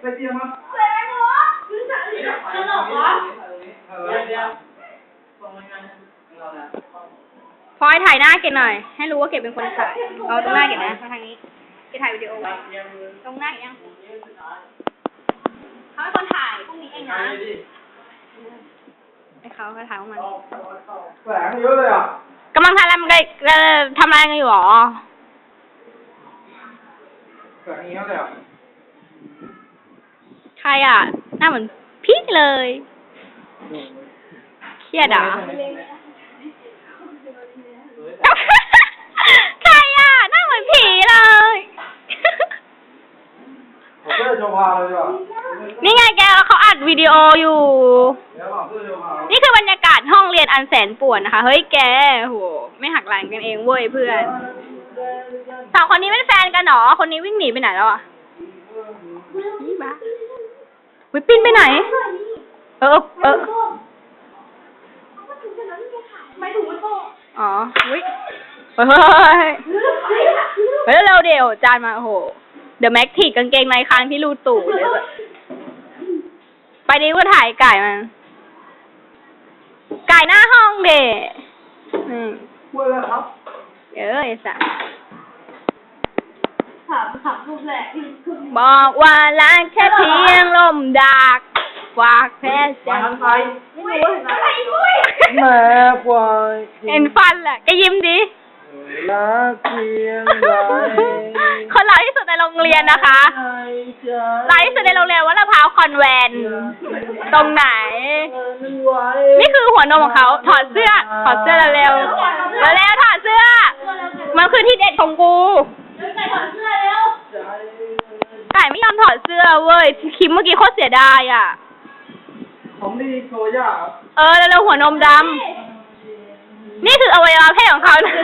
ไปเตรียมมาแรงเหรอคือสารตลกเหรอเออเดี๋ยวพลอยถ่ายหน้าเกดหน่อย ให้รู้ว่าเกดเป็นคนถ่ายเอาตรงหน้าเกดนะมาทางนี้เกดถ่ายวิดีโอไว้ตรงหน้าเกดยังเขาเป็นคนถ่ายพรุ่งนี้เองนะไอ้เขาเขาถ่ายของมันแสงเยอะเลยอะกำลังทำอะไรมันก็ทำอะไรกันอยู่หรอแสงเยอะเลยอะใค รอะ หน้าเหมือนพี่เลย เครียดอะ ใครอะ หน้าเหมือนผีเลย ผมเสื้อโชว์พาเลยดีกว่านี่ไงแกเขาอัดวิดีโออยู่ เดี๋ยวบอกเสื้อโชว์พานี่คือบรรยากาศห้องเรียนอันแสนป่วนนะคะ เฮ้ยแกโหไม่หักหลังกันเองเว้ยเพื่อนสองคนนี้เป็นแฟนกันเหรอ คนนี้วิ่งหนีไปไหนแล้วอะนี่บ้า วิปิ้นไปไหน เออเออไม่ถูกมันโตอ๋อวิเฮ้ยเฮ้ยเร็วๆเดี๋ยวจานมาโอ้โห เดี๋ยวแม็กทีกกางเกงในค้างที่รูตูดเลยแบบไปดีก็ถ่ายไก่มัน ไก่หน้าห้องเด็อืมพูดแล้วครับ เออไอ้สัส ถามถามรูปแรกที่คือบอกว่ารักแค่เพียงลมดักฝากแพ้ใจมาทางไทยไม่รู้อะไรอุ้ยแม่ควายเห็นฟันแหละแกยิ้มดิรักเพียงใดคนหล่อที่สุดในโรงเรียนนะคะหล่อที่สุดในโรงเรียนวัดละพร้าวคอนแวนต์ตรงไหน นี่คือหัวนมของเขาถอดเสื้อ ถอดเสื้อเร็วๆเร็วๆถอดเสื้อ มันคือที่เด็ดของกูเดินไปถอดเสื้อเร็วไก่ไม่ย อมถอดเสื้อเว้ยคิมเมื่อกี้โคตรเสียดายอะ ของดีโชว์ยากเออ แล้วหัวนมดำ นี่คืออวัยวะเพศของเขานะ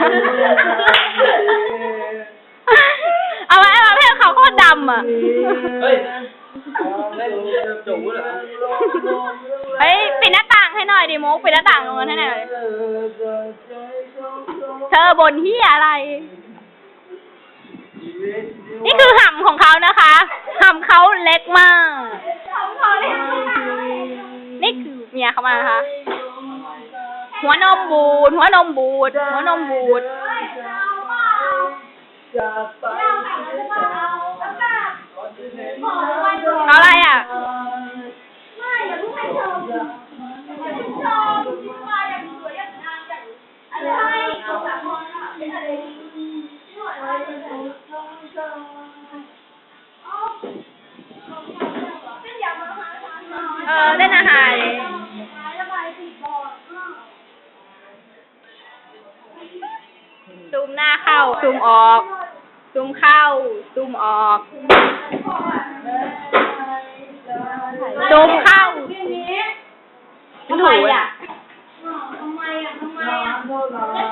อวัยวะเพศของเขาโคตรดำอะ เฮ้ยเล่นจู๋เหรอเฮ้ยปิดหน้าต่างให้หน่อยดิมุกปิดหน้าต่างตรงนั้นให้หน่อย เธอบนที่อะไร นี่คือห่ำของเขานะคะห่ำ เขาเล็กมากถอดเลยนี่คือเมียเขามานะคะ หัวนมบูด หัวนมบูด หัวนมบูด เอาอะไรอะ เล่นอาหารซูมหน้าเข้า ซูมออก ซูมเข้า ซูมออก ซูมเข้าทำไมอะทำไมอะทำไมอะ